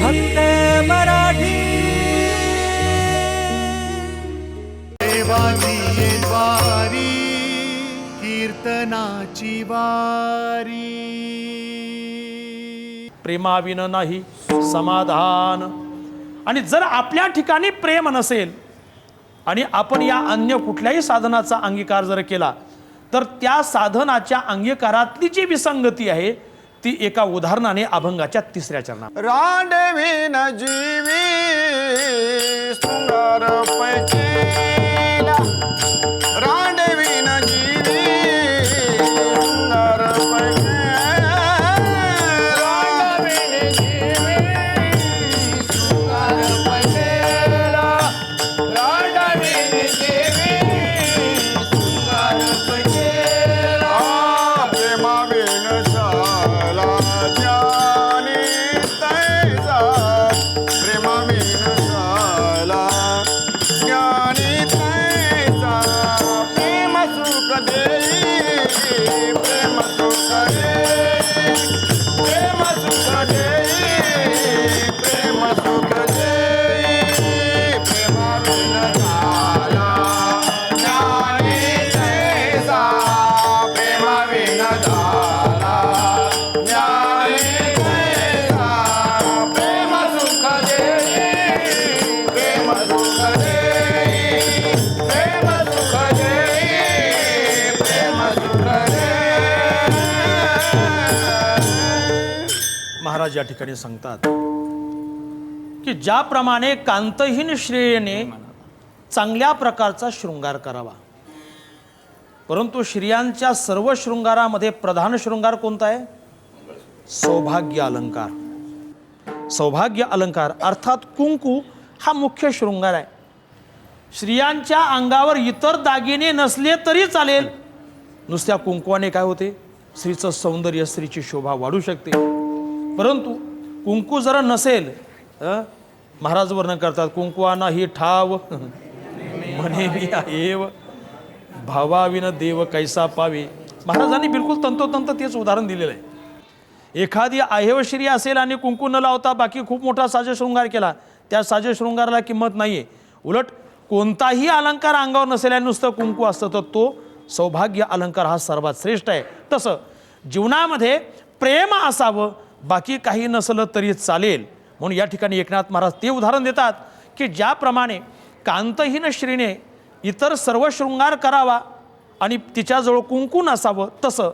फक्त मराठी. देवाची ये द्वारी कीर्तनाची वारी. प्रेमाविन नाही समाधान. आणि जर आपल्या ठिकाणी प्रेम नसेल आणि आपण या अन्य कुठल्याही साधनाचा अंगीकार जर केला तर त्या साधनाच्या अंगीकारातली जी विसंगती आहे ती एका उदाहरणाने अभंगाच्या तिसऱ्या चरणात. रांडवीन जीवी सुंदर पैकी. महाराज या ठिकाणी सांगतात की ज्याप्रमाणे कांतहीन श्रेयेने चांगल्या प्रकारचा शृंगार करावा. परंतु स्त्रियांच्या सर्व शृंगारामध्ये प्रधान शृंगार कोणता आहे? सौभाग्य अलंकार. सौभाग्य अलंकार अर्थात कुंकू हा मुख्य शृंगार आहे. स्त्रियांच्या अंगावर इतर दागिने नसले तरी चालेल. नुसत्या कुंकवाने काय होते? स्त्रीचं सौंदर्य स्त्रीची शोभा वाढू शकते. परंतु कुंकू जर नसेल महाराज वर्णन करतात कुंकवाना ही ठाव म्हणे मी एव भावाविन देव कैसा पावे. महाराजांनी बिलकुल तंतोतंत तेच उदाहरण दिलेलं आहे. एखादी आहेवश्री असेल आणि कुंकू न लावता बाकी खूप मोठा साजशृंगार केला त्या साजशृंगाराला किंमत नाही आहे उलट कोणताही अलंकार अंगावर नसेल आणि नुसतं कुंकू असतं तर तो सौभाग्य अलंकार हा सर्वात श्रेष्ठ आहे. तसं जीवनामध्ये प्रेम असावं बाकी काही नसलं तरी चालेल. म्हणून या ठिकाणी एकनाथ महाराज ते उदाहरण देतात की ज्याप्रमाणे कांतहीन श्रीने इतर सर्व शृंगार करावा आणि तिच्याजवळ कुंकू नसावं तसं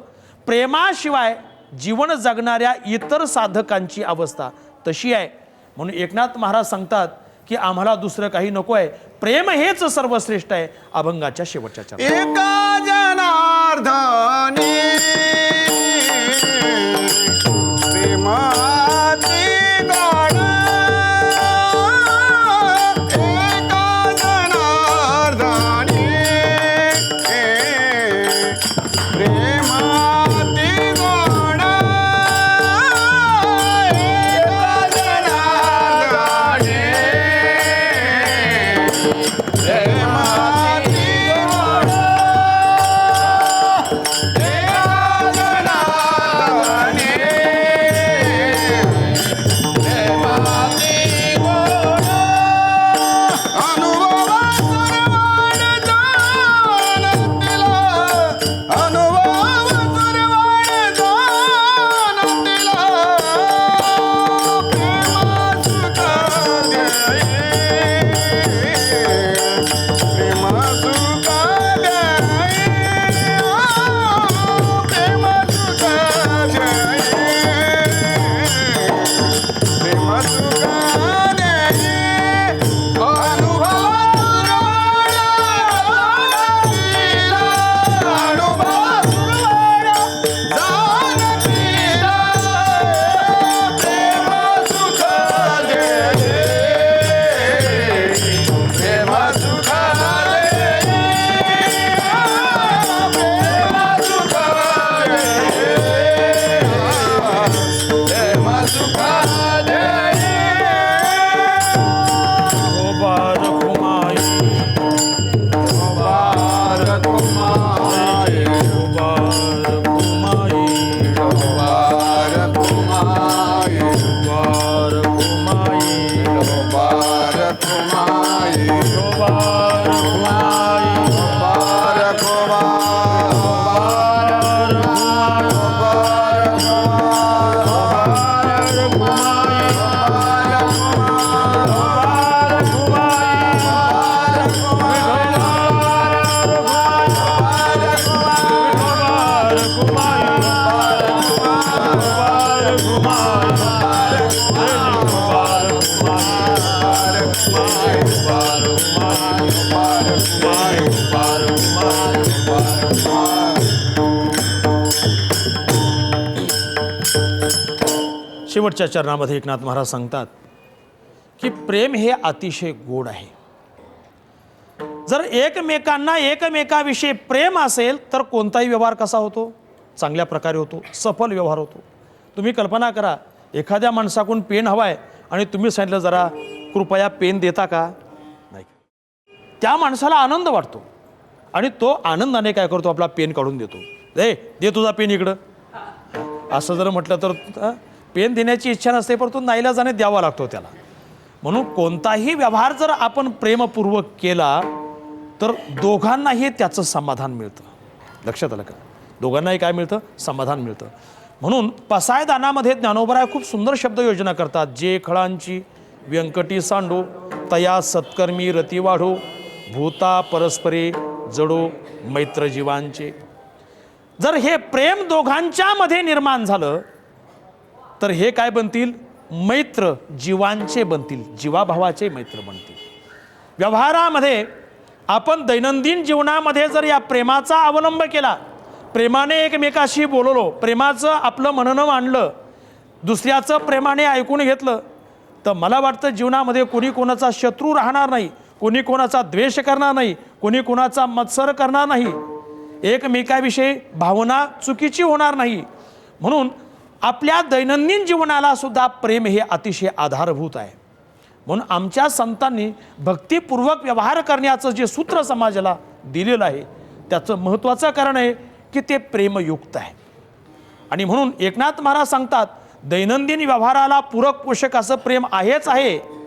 प्रेमाशिवाय जीवन जगणाऱ्या इतर साधकांची अवस्था तशी आहे. म्हणून एकनाथ महाराज सांगतात की आम्हाला दुसरं काही नको आहे प्रेम हेच सर्वश्रेष्ठ आहे अभंगाच्या शेवटच्या एका जनार्दनी. प्रेमाची I know Om Namah शेवटच्या चरणामध्ये एकनाथ महाराज सांगतात की प्रेम हे अतिशय गोड आहे. जर एकमेकांना एकमेकाविषयी प्रेम असेल तर कोणताही व्यवहार कसा होतो? चांगल्या प्रकारे होतो सफल व्यवहार होतो. तुम्ही कल्पना करा एखाद्या माणसाकडून पेन हवा आहे आणि तुम्ही सांगितलं जरा कृपया पेन देता का? त्या माणसाला आनंद वाटतो. आणि तो आनंदाने काय करतो? आपला पेन काढून देतो. दे दे तुझा पेन इकडं. असं जर म्हटलं तर पेन देण्याची इच्छा नसते परंतु नाईलाजाने द्यावा लागतो त्याला. म्हणून कोणताही व्यवहार जर आपण प्रेमपूर्वक केला तर दोघांनाही त्याचं समाधान मिळतं. लक्षात आलं का? दोघांनाही काय मिळतं? समाधान मिळतं. म्हणून पसायदानामध्ये ज्ञानोबराय खूप सुंदर शब्द योजना करतात. जे खळांची व्यंकटी सांडो तया सत्कर्मी रती वाढो भूता परस्परे जडो मैत्रजीवांचे. जर हे प्रेम दोघांच्या मध्ये निर्माण झालं तर हे काय बनतील? मैत्र जीवांचे बनतील. जीवाभावाचे मैत्र बनतील. व्यवहारामध्ये आपण दैनंदिन जीवनामध्ये जर या प्रेमाचा अवलंब केला प्रेमाने एकमेकाशी बोललो प्रेमाचं आपलं म्हणणं मांडलं दुसऱ्याचं प्रेमाने ऐकून घेतलं तर मला वाटतं जीवनामध्ये कोणी कोणाचा शत्रू राहणार नाही. कोणी कोणाचा द्वेष करणार नाही कोणी कोणाचा मत्सर करणार नाही. एकमेकाविषयी भावना चुकीची होणार नाही. म्हणून आपल्या दैनंदिन जीवनाला सुद्धा प्रेम हे अतिशय आधारभूत आहे. म्हणून आमच्या संतांनी भक्तिपूर्वक व्यवहार करण्याचं जे सूत्र समाजाला दिलेलं आहे त्याचं महत्त्वाचं कारण आहे की ते प्रेमयुक्त आहे. आणि म्हणून एकनाथ महाराज सांगतात दैनंदिन व्यवहाराला पूरक पोषक असं प्रेम आहेच आहे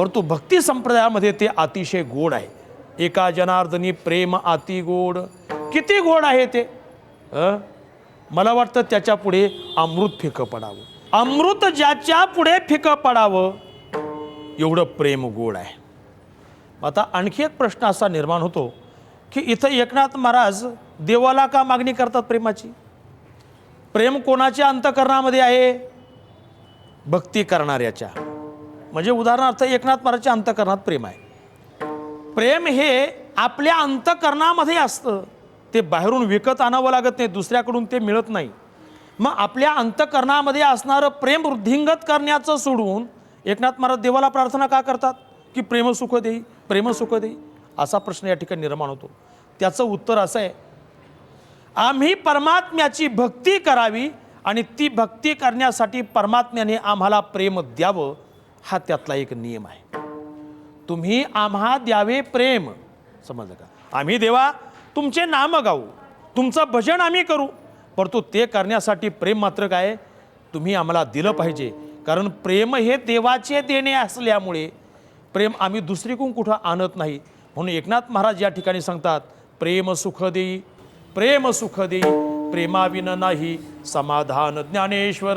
परंतु भक्ती संप्रदायामध्ये ते अतिशय गोड आहे. एका जनार्दनी प्रेम अति गोड. किती गोड आहे ते? मला वाटतं त्याच्या पुढे अमृत फिकं पडावं. अमृत ज्याच्या पुढे फिकं पडावं एवढं प्रेम गोड आहे. आता आणखी एक प्रश्न असा निर्माण होतो की इथं एकनाथ महाराज देवाला का मागणी करतात प्रेमाची? प्रेम कोणाच्या अंतकरणामध्ये आहे? भक्ती करणाऱ्याच्या. म्हणजे उदाहरणार्थ एकनाथ महाराजच्या अंतकरणात प्रेम आहे. प्रेम हे आपल्या अंतकरणामध्ये असतं. ते बाहेरून विकत आणावं लागत नाही दुसऱ्याकडून ते मिळत नाही. मग आपल्या अंतकरणामध्ये असणारं प्रेम वृद्धिंगत करण्याचं सोडून एकनाथ महाराज देवाला प्रार्थना का करतात? की प्रेम सुख देई प्रेम सुख देई असा प्रश्न या ठिकाणी निर्माण होतो. त्याचं उत्तर असं आहे आम्ही परमात्म्याची भक्ती करावी आणि ती भक्ती करण्यासाठी परमात्म्याने आम्हाला प्रेम द्यावं हा त्यातला एक नियम आहे. तुम्ही आम्हा द्यावे प्रेम. समजलं का? आम्ही देवा तुमचे नाम गाऊ तुमचं भजन आम्ही करू. परंतु ते करण्यासाठी प्रेम मात्र काय? तुम्ही आम्हाला दिलं पाहिजे. कारण प्रेम हे देवाचे देणे असल्यामुळे प्रेम आम्ही दुसरीकडून कुठं आणत नाही. म्हणून एकनाथ महाराज या ठिकाणी सांगतात प्रेम सुख देई प्रेम सुख देई प्रेमाविन नाही समाधान ज्ञानेश्वर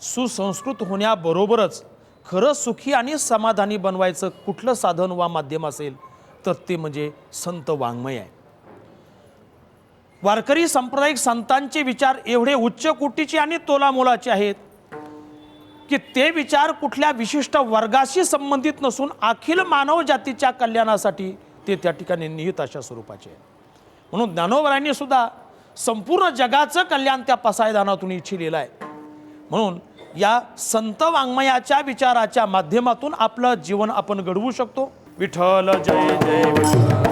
सुसंस्कृत होण्याबरोबरच खरं सुखी आणि समाधानी बनवायचं कुठलं साधन वा माध्यम असेल तर ते म्हणजे संत वाङ्मय आहे. वारकरी सांप्रदायिक संतांचे विचार एवढे उच्च कोटीचे आणि तोलामोलाचे आहेत की ते विचार कुठल्या विशिष्ट वर्गाशी संबंधित नसून अखिल मानव जातीच्या कल्याणासाठी ते त्या ठिकाणी निहित अशा स्वरूपाचे आहे म्हणून ज्ञानोबरांनी सुद्धा संपूर्ण जगाचं कल्याण त्या पसायदानातून इच्छिलेलं आहे. म्हणून या संत वाङ्मयाच्या विचाराच्या माध्यमातून आपलं जीवन आपण घडवू शकतो. विठ्ठल जय जय विठ्ठल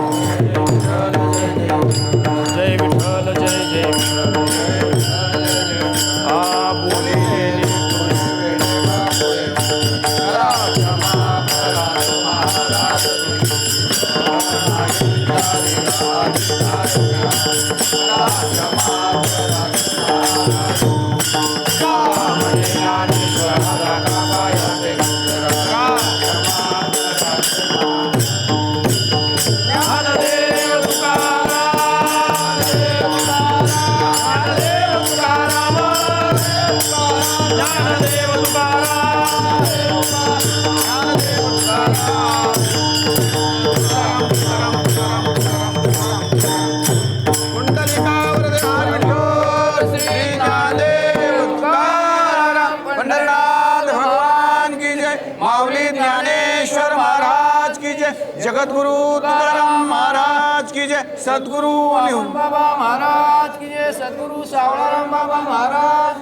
जय विठ्ठल जय जय जगद्गुरु तुकाराम महाराज की जय। सद्गुरु बाबा महाराज की जय। सद्गुरु सावळाराम बाबा महाराज